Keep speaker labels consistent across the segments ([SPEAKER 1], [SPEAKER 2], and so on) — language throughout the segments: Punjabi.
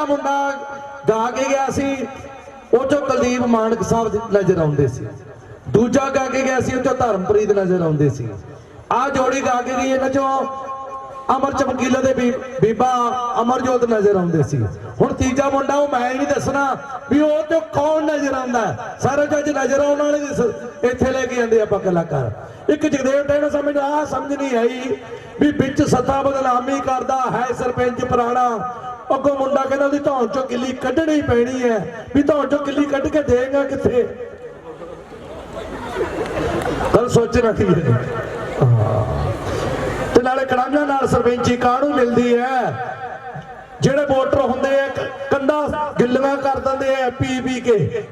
[SPEAKER 1] ਮੁੰਡਾ ਗਾ ਕੇ ਗਿਆ ਸੀ ਉਹ ਚੋਂ ਕੁਲਦੀਪ ਮਾਨਕ ਸਾਹਿਬ ਨਜ਼ਰ ਆਉਂਦੇ ਸੀ। ਦੂਜਾ ਗਾ ਕੇ ਗਿਆ ਸੀ ਉਹ ਚੋਂ ਧਰਮਪ੍ਰੀਤ ਨਜ਼ਰ ਆਉਂਦੇ ਸੀ। ਆ ਜੋੜੀ ਗਾ ਕੇ ਗਈ, ਇਹਨਾਂ ਚੋਂ ਅਮਰ ਚਮਕੀਲਾ ਦੇ ਬੀਬਾ ਅਮਰਜੋਤ ਨਜ਼ਰ ਆਉਂਦੇ ਸੀ। ਹੁਣ ਤੀਜਾ ਮੁੰਡਾ, ਉਹ ਮੈਂ ਹੀ ਨਹੀਂ ਦੱਸਣਾ ਵੀ ਉਹ ਚੋਂ ਕੌਣ ਨਜ਼ਰ ਆਉਂਦਾ ਹੈ। ਸਾਰੇ ਜੱਜ ਨਜ਼ਰ ਆਉਣ ਵਾਲੇ ਇੱਥੇ ਲੈ ਕੇ ਜਾਂਦੇ ਆਪਾਂ ਕਲਾਕਾਰ। ਇੱਕ ਜਗਦੇਵ ਟੈਣਾ ਸਮਝ ਆ ਸਮਝ ਨਹੀਂ ਆਈ ਵੀ ਵਿੱਚ ਸੱਤਾ ਬਦਨਾਮੀ ਕਰਦਾ ਹੈ ਸਰਪੰਚ ਪੁਰਾਣਾ। ਅੱਗੋਂ ਮੁੰਡਾ ਕਹਿੰਦਾ ਉਹਦੀ ਧੌਣ ਚੋਂ ਕਿੱਲੀ ਕੱਢਣੀ ਪੈਣੀ ਹੈ, ਵੀ ਧੌਣ ਚੋਂ ਕਿੱਲੀ ਕੱਢ ਕੇ ਦੇਗਾ ਕਿੱਥੇ? ਗੱਲ ਸੋਚਣਾ ਕੀ ਹੈ। ਤੇ ਨਾਲੇ ਕੜਾਂਜਾਂ ਨਾਲ ਸਰਪੰਚੀ ਕਾਹਨੂੰ ਮਿਲਦੀ ਹੈ? ਜਿਹੜੇ ਵੋਟਰ ਹੁੰਦੇ ਆ, ਕ- ਗਿੱਲੀਆਂ ਕਰ ਦਿੰਦੇ ਆ ਪੀ ਪੀ ਕੇ।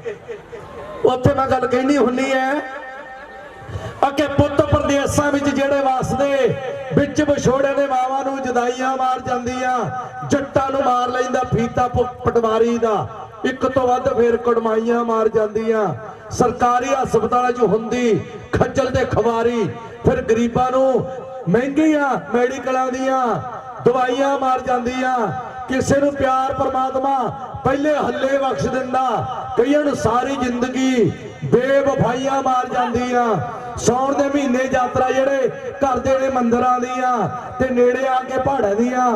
[SPEAKER 1] ਉੱਥੇ ਮੈਂ ਗੱਲ ਕਹਿਣੀ ਹੁੰਨੀ ਹੈ ਅਕੇ ਪੁੱਤ ਪ੍ਰਦੇਸਾਂ ਵਿੱਚ ਜਿਹੜੇ ਵਸਦੇ, ਵਿੱਚ ਵਿਛੋੜੇ ਦੇ ਮਾਵਾਂ ਨੂੰ ਜਦਾਈਆਂ ਮਾਰ ਜਾਂਦੀਆਂ ਮਾਰ ਲੈਂਦਾ, ਫੀਤਾ ਪਟਵਾਰੀ ਦਾ। ਇੱਕ ਤੋਂ ਵੱਧ ਫੇਰ ਕੜਮਾਈਆਂ ਮਾਰ ਜਾਂਦੀਆਂ। ਸਰਕਾਰੀ ਹਸਪਤਾਲਾਂ 'ਚ ਹੁੰਦੀ ਖੱਜਲ ਤੇ ਖਵਾਰੀ। ਫਿਰ ਗਰੀਬਾਂ ਨੂੰ ਮਹਿੰਗੀਆਂ ਮੈਡੀਕਲਾਂ ਦੀਆਂ ਦਵਾਈਆਂ ਮਾਰ ਜਾਂਦੀਆਂ। ਕਿਸੇ ਨੂੰ ਪਿਆਰ ਪਰਮਾਤਮਾ ਪਹਿਲੇ ਹੱਲੇ ਬਖਸ਼ ਦਿੰਦਾ। ਕਈਆਂ ਨੂੰ ਸਾਰੀ ਜ਼ਿੰਦਗੀ ਬੇਵਫਾਈਆਂ ਮਾਰ ਜਾਂਦੀਆਂ। ਸੌਣ ਦੇ ਮਹੀਨੇ ਯਾਤਰਾ ਜਿਹੜੇ ਕਰਦੇ ਨੇ ਮੰਦਰਾਂ ਦੀਆਂ ਤੇ ਨੇੜੇ ਆ ਕੇ ਪਹਾੜਾਂ ਦੀਆਂ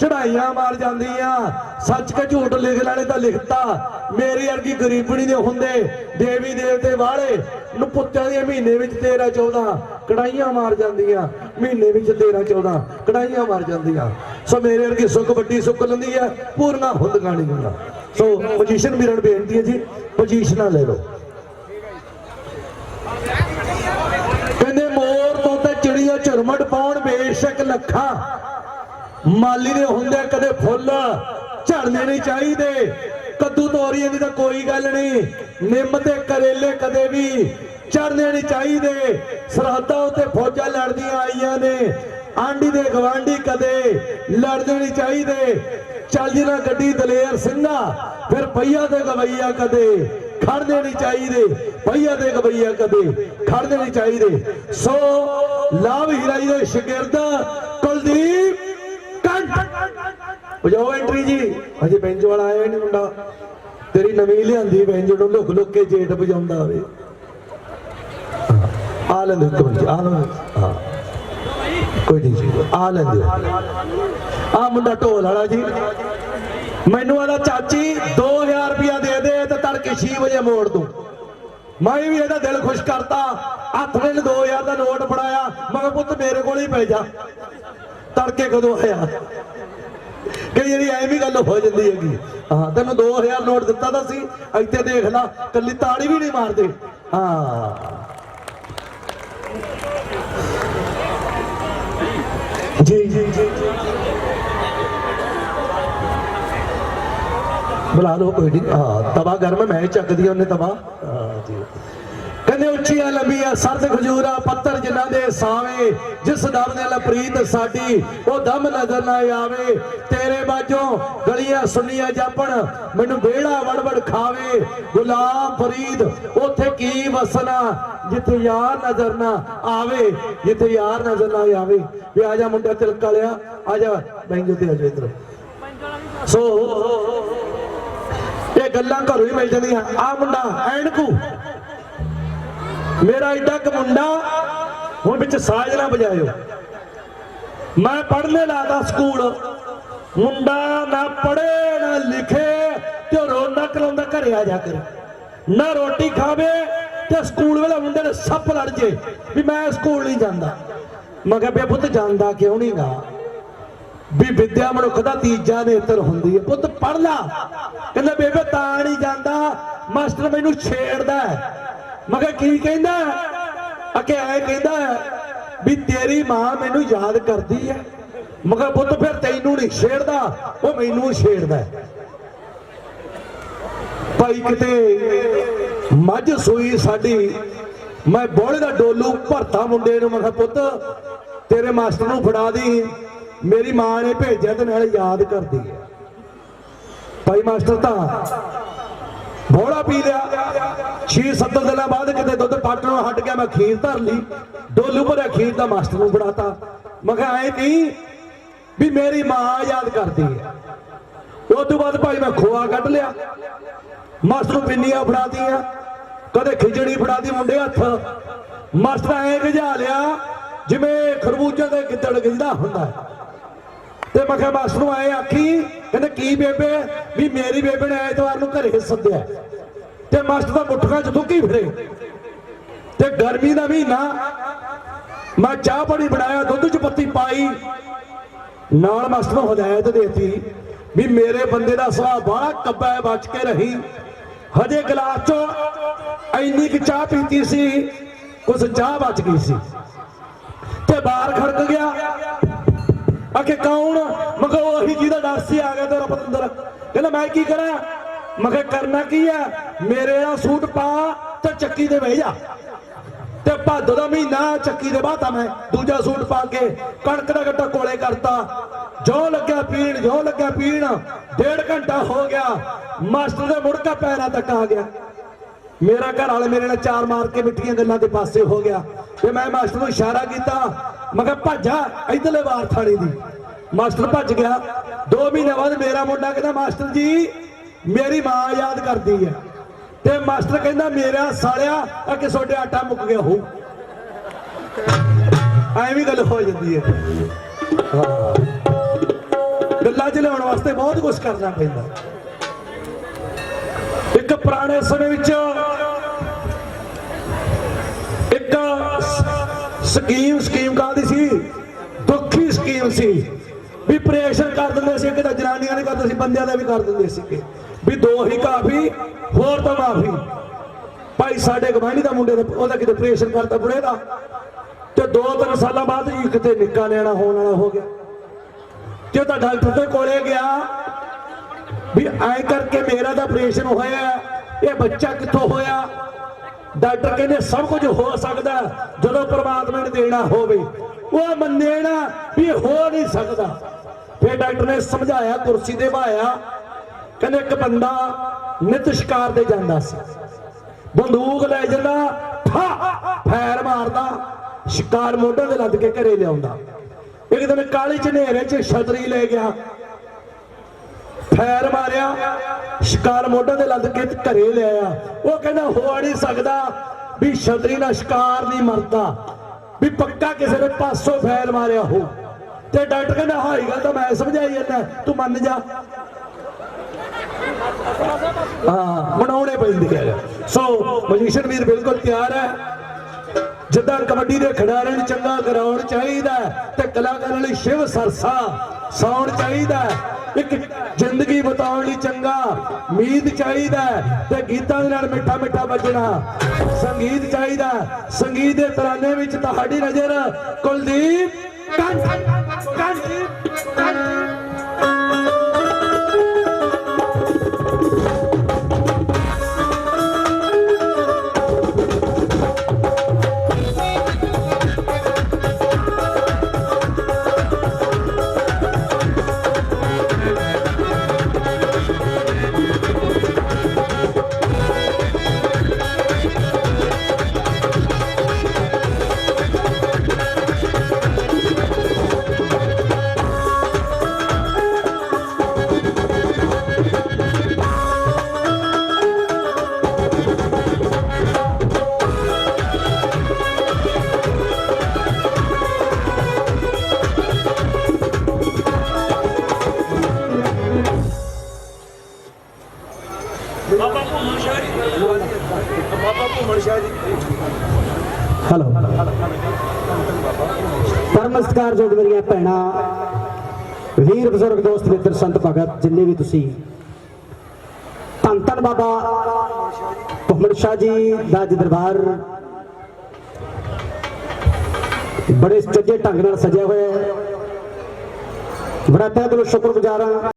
[SPEAKER 1] ਚੜਾਈਆਂ ਮਾਰ ਜਾਂਦੀਆਂ। ਸੱਚ ਕੇ ਝੂਠ ਲਿਖ ਲੈਣੇ ਤਾਂ ਲਿਖਤਾ। ਮੇਰੀ ਵਰਗੀ ਗਰੀਬਣੀ ਦੇ ਹੁੰਦੇ। ਦੇਵੀ ਦੇਵਤੇ ਵਾਲੇ ਨੂੰ ਪੁੱਤਾਂ ਦੇ ਮਹੀਨੇ ਵਿੱਚ 13 14 ਕੜਾਈਆਂ ਮਾਰ ਜਾਂਦੀਆਂ। ਮਹੀਨੇ ਵਿੱਚ 13 14 ਕੜਾਈਆਂ ਮਾਰ ਜਾਂਦੀਆਂ। ਸੋ ਮੇਰੇ ਵਰਗੀ ਸੁੱਖ ਵੱਡੀ ਸੁੱਖ ਲੈਂਦੀ ਹੈ ਪੂਰਨਾ ਹੁੰਦਗਾ ਗਾਣੀ ਹੁੰਦਾ ਸੋ ਪੋਜੀਸ਼ਨ ਵੀਰਾਂ ਨੂੰ ਬੇਨਤੀ ਹੈ ਜੀ ਪੋਜੀਸ਼ਨਾਂ ਲੈ ਲਓ। ਕਹਿੰਦੇ ਮੋਰ ਤੋਂ ਤੇ ਚਿੜੀਆਂ ਝੁਰਮਟ ਪਾਉਣ, ਬੇਸ਼ੱਕ ਲੱਖਾਂ। ਮਾਲੀ ਦੇ ਹੁੰਦੇ ਕਦੇ ਫੁੱਲ ਝੜਨੇ ਨਹੀਂ ਚਾਹੀਦੇ। ਕੱਦੂ ਤੋਰੀਆਂ ਦੀ ਤਾਂ ਕੋਈ ਗੱਲ ਨਹੀਂ। ਨਿੰਮ ਤੇ ਕਰੇਲੇ ਕਦੇ ਵੀ ਚੜਨੇ ਨਹੀਂ ਚਾਹੀਦੇ। ਸਰਹੱਦਾਂ ਉੱਤੇ ਫੌਜਾਂ ਲੜਦੀਆਂ ਆਈਆਂ ਨੇ। ਆਂਡੀ ਦੇ ਗਵਾਂਢੀ ਕਦੇ ਲੜਦੇ ਨਹੀਂ ਚਾਹੀਦੇ। ਚੱਲ ਜਿਹੜਾ ਗੱਡੀ ਦਲੇਰ ਸਿੰਘਾ, ਫਿਰ ਪਈਆ ਦੇ ਗਵਈਆ ਕਦੇ ਖੜਦੇ ਨਹੀਂ ਚਾਹੀਦੇ। ਪਈਆ ਦੇ ਗਵਈਆ ਕਦੇ ਖੜਦੇ ਨਹੀਂ ਚਾਹੀਦੇ। ਸੋ ਲਾਭ ਹੀਰਾ ਜੀ ਦੇ ਸ਼ਾਗਿਰਦ ਕੁਲਦੀਪ ਵਜਾਓ ਐਂਟਰੀ ਜੀ। ਅਜੇ ਬੈਂਚ ਵਾਲਾ ਆਇਆ ਨਹੀਂ ਮੁੰਡਾ। ਤੇਰੀ ਨਵੀਂ ਲਿਆਂਦੀ ਬੈਂਚ ਨੂੰ ਲੁਕ ਲੁਕ ਕੇ ਜੇਠ ਵਜਾਉਂਦਾ ਹੋਵੇ ਆ ਲੈਂਦੇ ਇੱਕ ਮਿੰਟ ਆ ਲੈਂਦੇ। ਹਾਂ। ਕੋਈ ਨਹੀਂ ਜੀ, ਆ ਲੈਂਦੇ। ਆ ਮੁੰਡਾ ਢੋਲ ਵਾਲਾ ਜੀ। ਮੈਨੂੰ ਆਦਾ ਚਾਚੀ 2000 ਰੁਪਇਆ ਦੇ ਦੇ, ਤੇ ਤੜਕੇ 6 ਵਜੇ ਮੋੜ ਦੂੰ। ਮੈਂ ਵੀ ਇਹਦਾ ਦਿਲ ਖੁਸ਼ ਕਰਤਾ। ਹੱਥ ਨੇ 2000 ਦਾ ਨੋਟ ਫੜਾਇਆ। ਮੈਂ ਪੁੱਤ, ਮੇਰੇ ਕੋਲ ਹੀ ਪੈ ਜਾ। ਤੜਕੇ ਕਦੋਂ ਆਇਆ? ਕਈ ਵਾਰੀ ਐਵੇਂ ਗੱਲ ਹੋ ਜਾਂਦੀ ਹੈਗੀ। ਹਾਂ ਤੈਨੂੰ 2000 ਨੋਟ ਦਿੱਤਾ ਤਾਂ ਸੀ ਇੱਥੇ ਦੇਖ ਲੈ ਕੱਲੀ ਤਾੜੀ ਵੀ ਨਹੀਂ ਮਾਰਦੇ। ਹਾਂ। ਜੀ ਜੀ ਜੀ ਬੁਲਾ ਲਓ ਕੋਈ ਨਹੀਂ ਹਾਂ ਤਵਾ ਗਰਮ ਹੈ, ਮੈਂ ਚੱਕਦੀ ਉਹਨੇ ਤਵਾ। ਹਾਂ ਜੀ। ਕਹਿੰਦੇ ਉੱਚੀਆਂ ਲੰਬੀਆਂ ਸਰਦ ਖਜੂਰਾ ਪੱਤਰ ਜਿਨ੍ਹਾਂ ਦੇ ਸਾਵੇਂ, ਜਿਸ ਦਮ ਦੇ ਲਪਰੀਤ ਸਾਡੀ, ਉਹ ਦਮ ਨਜ਼ਰ ਨਾ ਆਵੇ। ਤੇਰੇ ਬਾਝੋਂ ਗਲੀਆਂ ਸੁੰਨੀਆਂ ਜਾਪਣ, ਮੈਨੂੰ ਬੇੜਾ ਵੜਵੜ ਖਾਵੇ। ਗੁਲਾਮ ਫਰੀਦ, ਉਥੇ ਕੀ ਵਸਣਾ, ਜਿੱਥੇ ਯਾਰ ਨਜ਼ਰ ਨਾ ਆਵੇ, ਜਿੱਥੇ ਯਾਰ ਨਜ਼ਰ ਨਾ ਆਵੇ। ਵੀ ਆ ਜਾ ਮੁੰਡਾ ਤਿਲਕ ਵਾਲਿਆ ਆ ਜਾ ਬੈਂਜੋ ਤੇ ਆ ਜਾ ਇੱਧਰ। ਸੋ, ਇਹ ਗੱਲਾਂ ਘਰੋਂ ਹੀ ਮਿਲ ਜਾਂਦੀਆਂ। ਆ ਮੁੰਡਾ, ਐਨਕੂ। ਮੇਰਾ ਐਡਾ ਕ ਮੁੰਡਾ, ਹੁਣ ਵਿੱਚ ਸਾਜ ਨਾ ਵਜਾਇਓ। ਮੈਂ ਪੜ੍ਹਨੇ ਲਾਦਾ ਸਕੂਲ, ਮੁੰਡਾ ਨਾ ਪੜ੍ਹੇ, ਨਾ ਲਿਖੇ, ਤੇ ਰੌਣਕ ਲਾਉਂਦਾ ਘਰੇ ਆ ਜਾ ਕੇ। ਨਾ ਰੋਟੀ ਖਾਵੇ, ਤੇ ਸਕੂਲ ਵਾਲਾ ਮੁੰਡੇ ਨੇ ਸੱਪ ਲੜ ਜੇ, ਵੀ ਮੈਂ ਸਕੂਲ ਨਹੀਂ ਜਾਂਦਾ। ਮੈਂ ਕਿਹਾ, ਬੇ ਪੁੱਤ, ਜਾਂਦਾ ਕਿਉਂ ਨਹੀਂ ਗਾ? ਵੀ ਵਿਦਿਆ ਮਨੁੱਖ ਦਾ ਤੀਜਾ ਨੇਤਰ ਹੁੰਦੀ ਹੈ ਪੁੱਤ, ਪੜ੍ਹ ਲਾ। ਕਹਿੰਦਾ, ਬੇਬੇ, ਤਾਂ ਨਹੀਂ ਜਾਂਦਾ। ਮਾਸਟਰ ਮੈਨੂੰ ਛੇੜਦਾ ਹੈ। ਮੈਂ ਕਿਹਾ ਕੀ ਕਹਿੰਦਾ? ਅਕੇ ਐ ਕਹਿੰਦਾ, ਵੀ ਤੇਰੀ ਮਾਂ ਮੈਨੂੰ ਯਾਦ ਕਰਦੀ ਹੈ ਮੈਂ ਕਿਹਾ ਪੁੱਤ, ਫਿਰ ਤੈਨੂੰ ਨਹੀਂ ਛੇੜਦਾ, ਉਹ ਮੈਨੂੰ ਛੇੜਦਾ ਭਾਈ ਕਿਤੇ ਮੱਝ ਸੂਈ ਸਾਡੀ, ਮੈਂ ਬੋਲੇ ਦਾ ਡੋਲੂ ਭਰਤਾ ਮੁੰਡੇ ਨੂੰ ਮੈਂ ਕਿਹਾ ਪੁੱਤ, ਤੇਰੇ ਮਾਸਟਰ ਨੂੰ ਫੜਾ ਦੀ, ਮੇਰੀ ਮਾਂ ਨੇ ਭੇਜਿਆ ਤੇ ਨਾਲ ਯਾਦ ਕਰਦੀ ਹੈ। ਭਾਈ ਮਾਸਟਰ ਤਾਂ ਬੋੜਾ ਪੀ ਲਿਆ। 6-7 ਦਿਨਾਂ ਬਾਅਦ ਕਿਤੇ ਦੁੱਧ ਪਾਟਣੋਂ ਹਟ ਗਿਆ, ਮੈਂ ਖੀਰ ਧਰ ਲਈ। ਡੋਲੂ ਭਰਿਆ ਖੀਰ ਦਾ ਮਾਸਟਰ ਨੂੰ ਫੜਾਤਾ ਮੈਂ ਕਿਹਾ, ਐ ਕਹੀਂ ਵੀ ਮੇਰੀ ਮਾਂ ਯਾਦ ਕਰਦੀ ਹੈ। ਉਹ ਤੋਂ ਬਾਅਦ ਭਾਈ ਮੈਂ ਖੋਆ ਕੱਢ ਲਿਆ। ਮਾਸਟਰ ਨੂੰ ਪਿੰਨੀਆਂ ਫੜਾਤੀਆਂ। ਕਦੇ ਖਿਚੜੀ ਫੜਾਤੀ ਮੁੰਡੇ ਹੱਥ। ਮਾਸਟਰ ਐ ਗਜਾ ਲਿਆ, ਜਿਵੇਂ ਖਰਬੂਜੇ ਦੇ ਗਿੱਦੜ ਗਿੱਜਦਾ ਹੁੰਦਾ ਤੇ ਮੈਂ ਕਿਹਾ ਮਾਸਟਰ ਨੂੰ ਆਏ ਆਖੀ, ਕਹਿੰਦੇ, ਕੀ ਬੇਬੇ? ਵੀ ਮੇਰੀ ਬੇਬੇ ਨੇ ਐਤਵਾਰ ਨੂੰ ਘਰੇ ਸੱਦਿਆ। ਤੇ ਮਾਸਟਰ ਦਾ ਮੁੱਠੀਆਂ ਚ ਦੁੱਕੀ ਫਿਰੇ। ਤੇ ਗਰਮੀ ਦਾ ਮਹੀਨਾ, ਮੈਂ ਚਾਹ ਪਾਣੀ ਬਣਾਇਆ, ਦੁੱਧ ਚ ਪੱਤੀ ਪਾਈ। ਨਾਲ ਮਾਸਟਰ ਨੂੰ ਹਦਾਇਤ ਦੇਤੀ ਵੀ ਮੇਰੇ ਬੰਦੇ ਦਾ ਸੁਭਾਅ ਬੜਾ ਕੱਬਾ ਹੈ, ਬਚ ਕੇ ਰਹੀ। ਹਜੇ ਗਲਾਸ ਚੋਂ ਇੰਨੀ ਕਿ ਚਾਹ ਪੀਤੀ ਸੀ, ਕੁਛ ਚਾਹ ਬਚ ਗਈ ਸੀ। ਤੇ ਬਾਹਰ ਖੜਕ ਗਿਆ ਆਖੇ, ਕੌਣ? ਮਗਰ ਕਿਹਾ, ਉਹੀ ਜਿਹਦਾ ਡਰ ਸੀ, ਆ ਗਿਆ ਤੇਰਾ ਪਤੰਦਰ ਕਹਿੰਦਾ, ਮੈਂ ਕੀ ਕਰਾਂ? ਮੈਂ ਕਰਨਾ ਕੀ ਹੈ ਮੇਰੇ ਨਾਲ ਸੂਟ ਪਾ ਤੇ ਚੱਕੀ ਦੇ ਬਹਿ ਜਾ। ਤੇ ਭਾਦੋ ਦਾ ਮਹੀਨਾ ਚੱਕੀ ਦੇ ਬਾਤਾ ਮੈਂ। ਦੂਜਾ ਸੂਟ ਪਾ ਕੇ ਕਣਕ ਦਾ ਗੱਟਾ ਕੋਲੇ ਕਰਤਾ। ਜੋ ਲੱਗਿਆ ਪੀਣ, ਜੋ ਲੱਗਿਆ ਪੀਣ, ਡੇਢ ਘੰਟਾ ਹੋ ਗਿਆ। ਮਾਸਟਰ ਦੇ ਮੁੜਕਾ ਪੈਰਾਂ ਤੱਕ ਆ ਗਿਆ। ਮੇਰਾ ਘਰ ਵਾਲੇ ਮੇਰੇ ਨਾਲ ਚਾਰ ਮਾਰ ਕੇ ਮਿੱਠੀਆਂ ਗੱਲਾਂ ਦੇ ਪਾਸੇ ਹੋ ਗਿਆ। ਤੇ ਮੈਂ ਮਾਸਟਰ ਨੂੰ ਇਸ਼ਾਰਾ ਕੀਤਾ ਮੈਂ ਕਿਹਾ ਭੱਜਾ ਇਧਰਲੇ ਵਾਰ ਥਾਣੀ ਦੀ। ਮਾਸਟਰ ਭੱਜ ਗਿਆ। 2 ਮਹੀਨੇ ਬਾਅਦ ਮੇਰਾ ਮੁੰਡਾ ਕਹਿੰਦਾ, ਮਾਸਟਰ ਜੀ, ਮੇਰੀ ਮਾਂ ਯਾਦ ਕਰਦੀ ਹੈ ਤੇ ਮਾਸਟਰ ਕਹਿੰਦਾ, ਮੇਰਾ ਸਾਲਿਆ ਆ ਕਿ ਤੁਹਾਡੇ ਆਟਾ ਮੁੱਕ ਗਿਆ, ਹੋ। ਐਵੇਂ ਗੱਲ ਹੋ ਜਾਂਦੀ ਹੈ। ਗੱਲਾਂ ਚ ਲਿਆਉਣ ਵਾਸਤੇ ਬਹੁਤ ਕੁਝ ਕਰਨਾ ਪੈਂਦਾ। ਇੱਕ ਪੁਰਾਣੇ ਸਮੇਂ ਵਿੱਚ ਸਕੀਮ ਸਕੀਮ ਕਾਹਦੀ ਸੀ? ਦੁੱਖੀ ਸਕੀਮ ਸੀ। ਵੀ ਪ੍ਰੇਸ਼ਨ ਕਰ ਦਿੰਦੇ ਸੀ ਕਿਤੇ ਜਨਾਨੀਆਂ ਨੇ ਕਰਦੇ ਸੀ, ਬੰਦਿਆਂ ਦਾ ਵੀ ਕਰ ਦਿੰਦੇ ਸੀ ਵੀ ਦੋ ਹੀ ਕਾਫੀ, ਹੋਰ ਤਾਂ ਮਾਫੀ। ਭਾਈ ਸਾਡੇ ਗਵਾਂਢੀ ਦਾ ਮੁੰਡੇ ਦਾ, ਉਹਦਾ ਕਿਤੇ ਪ੍ਰੇਸ਼ਨ ਕਰਤਾ ਬੁੜੇ ਦਾ। ਤੇ ਦੋ ਤਿੰਨ ਸਾਲਾਂ ਬਾਅਦ ਜੀ ਕਿਤੇ ਨਿੱਕਾ ਨਿਆਣਾ ਹੋਣ ਵਾਲਾ ਹੋ ਗਿਆ। ਤੇ ਉਹ ਤਾਂ ਡਾਕਟਰ ਦੇ ਕੋਲੇ ਗਿਆ। ਵੀ ਐ ਕਰਕੇ ਮੇਰਾ ਤਾਂ ਆਪਰੇਸ਼ਨ ਹੋਇਆ। ਇਹ ਬੱਚਾ ਕਿੱਥੋਂ ਹੋਇਆ? ਡਾਕਟਰ ਕਹਿੰਦੇ ਸਭ ਕੁਝ ਹੋ ਸਕਦਾ ਜਦੋਂ ਪ੍ਰਮਾਤਮਾ ਨੇ ਦੇਣਾ ਹੋਵੇ। ਉਹ ਮੰਨੇ ਨਾ ਵੀ ਹੋ ਨਹੀਂ ਸਕਦਾ। ਫਿਰ ਡਾਕਟਰ ਨੇ ਸਮਝਾਇਆ, ਕੁਰਸੀ ਤੇ ਬਾਇਆ ਕਹਿੰਦੇ ਇੱਕ ਬੰਦਾ ਨਿਤ ਸ਼ਿਕਾਰ ਤੇ ਜਾਂਦਾ ਸੀ। ਬੰਦੂਕ ਲੈ ਜਾਂਦਾ, ਠਾ, ਫੈਰ ਮਾਰਦਾ, ਸ਼ਿਕਾਰ ਮੋਢੇ ਤੇ ਲੱਦ ਕੇ ਘਰੇ ਲਿਆਉਂਦਾ। ਇੱਕ ਦਿਨ ਕਾਲੀ ਚ ਹਨੇਰੇ ਚ ਛਤਰੀ ਲੈ ਗਿਆ। ਫੈਰ ਮਾਰਿਆ, ਸ਼ਿਕਾਰ ਮੋਢੇ ਤੇ ਲੱਦ ਕੇ ਘਰੇ ਲਿਆਇਆ ਉਹ ਕਹਿੰਦਾ, ਹੋ ਨਹੀਂ ਸਕਦਾ ਵੀ ਛਤਰੀ ਨਾਲ ਸ਼ਿਕਾਰ ਨਹੀਂ ਮਰਦਾ, ਵੀ ਪੱਕਾ ਕਿਸੇ ਨੇ ਪਾਸੋਂ ਫੈਰ ਮਾਰਿਆ ਹੋ। ਤੇ ਡਾਕਟਰ ਕਹਿੰਦਾ, ਹਾਈ ਗੱਲ ਤਾਂ ਮੈਂ ਸਮਝਾਈ ਜਾਂਦਾ, ਤੂੰ ਮੰਨ ਜਾ। ਹਾਂ ਬਣਾਉਣੇ ਪੈਂਦੇ ਆ ਸੋ ਮਜੀਸ਼ੀਅਨ ਵੀਰ ਬਿਲਕੁਲ ਤਿਆਰ ਹੈ। ਜਿੱਦਾਂ ਕਬੱਡੀ ਦੇ ਖਿਡਾਰੀਆਂ ਨੂੰ ਚੰਗਾ ਗਰਾਊਂਡ ਚਾਹੀਦਾ ਤੇ ਕਲਾਕਾਰਾਂ ਲਈ ਸ਼ਿਵ ਸਰਸਾ ਸਾਊਂਡ ਚਾਹੀਦਾ ਇੱਕ ਜ਼ਿੰਦਗੀ ਬਤਾਉਣ ਲਈ ਚੰਗਾ ਉਮੀਦ ਚਾਹੀਦਾ ਤੇ ਗੀਤਾਂ ਦੇ ਨਾਲ ਮਿੱਠਾ ਮਿੱਠਾ ਵੱਜਣਾ। ਸੰਗੀਤ ਚਾਹੀਦਾ ਸੰਗੀਤ ਦੇ ਤਰਾਨੇ ਵਿੱਚ ਤੁਹਾਡੀ ਨਜ਼ਰ। ਕੁਲਦੀਪ ਕੰਠ ਕੰਠ
[SPEAKER 2] ਬਾਬਾ
[SPEAKER 3] ਸਤਿਕਾਰਯੋਗ ਮੇਰੀਆਂ ਭੈਣਾਂ, ਵੀਰ, ਬਜ਼ੁਰਗ, ਦੋਸਤ, ਮਿੱਤਰ, ਸੰਤ, ਭਗਤ, ਜਿੰਨੇ ਵੀ ਤੁਸੀਂ। ਧੰਨ ਧੰਨ ਬਾਬਾ ਭੁਮਣ ਸ਼ਾਹ ਜੀ ਦਾ ਅੱਜ ਦਰਬਾਰ ਬੜੇ ਸੱਜੇ ਢੰਗ ਨਾਲ ਸਜਿਆ ਹੋਇਆ ਹੈ। ਬੜਾ ਤਹਿ ਦਿਲੋਂ ਸ਼ੁਕਰਗੁਜ਼ਾਰ ਹਾਂ।